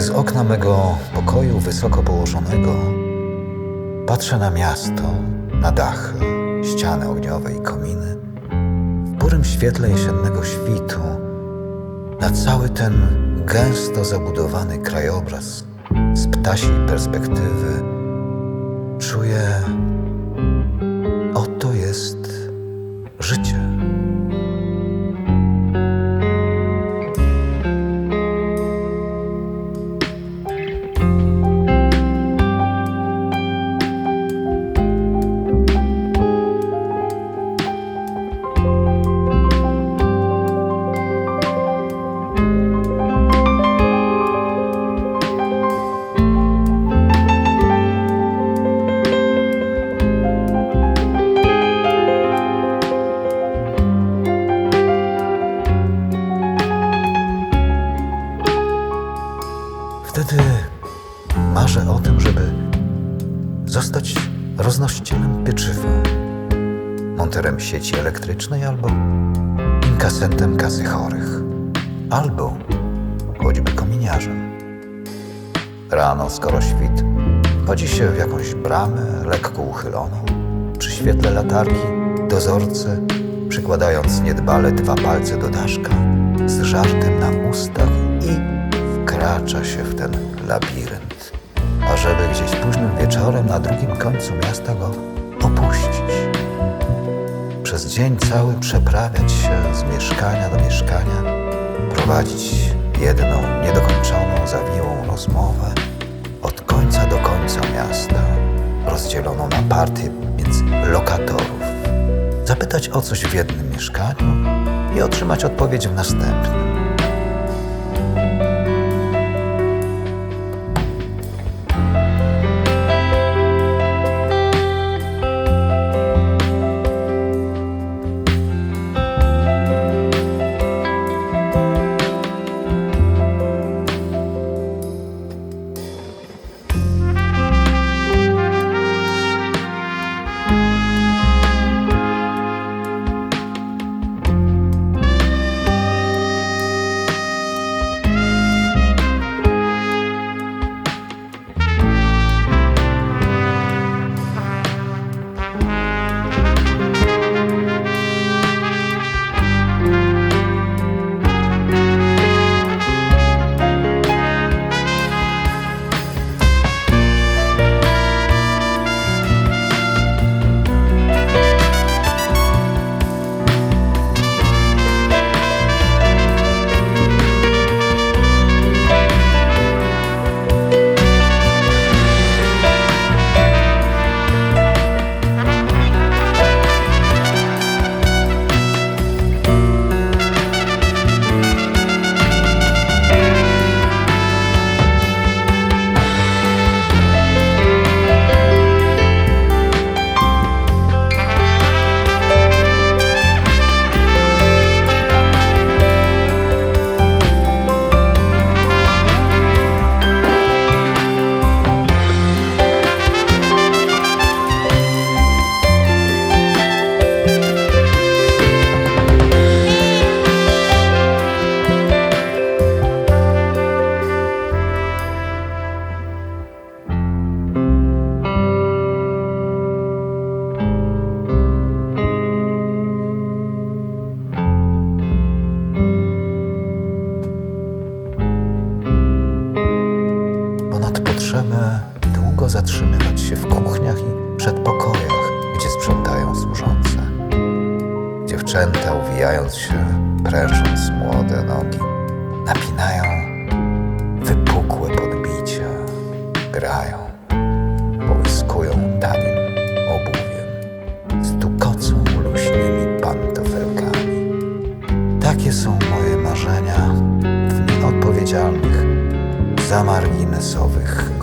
z okna mego pokoju wysoko położonego patrzę na miasto, na dachy, ściany ogniowe i kominy, w burym świetle jesiennego świtu, na cały ten gęsto zabudowany krajobraz z ptasiej perspektywy, zostać roznosicielem pieczywa, monterem sieci elektrycznej albo inkasentem kasy chorych, albo choćby kominiarzem. Rano, skoro świt, chodzi się w jakąś bramę lekko uchyloną, przy świetle latarki dozorcy, przykładając niedbale dwa palce do daszka, z żartem na ustach i wkracza się w ten labirynt, ażeby gdzieś późnym wieczorem na drugim końcu miasta go opuścić. Przez dzień cały przeprawiać się z mieszkania do mieszkania, prowadzić jedną niedokończoną, zawiłą rozmowę od końca do końca miasta, rozdzieloną na partie między lokatorów, zapytać o coś w jednym mieszkaniu i otrzymać odpowiedź w następnym. Potrzebę długo zatrzymywać się w kuchniach i przedpokojach, gdzie sprzątają służące. Dziewczęta, uwijając się, prężąc młode nogi, napinają wypukłe podbicia, grają, połyskują tanim obuwiem, stukocą luźnymi pantofelkami. Takie są moje marzenia w nieodpowiedzialnych, zamarginesowych.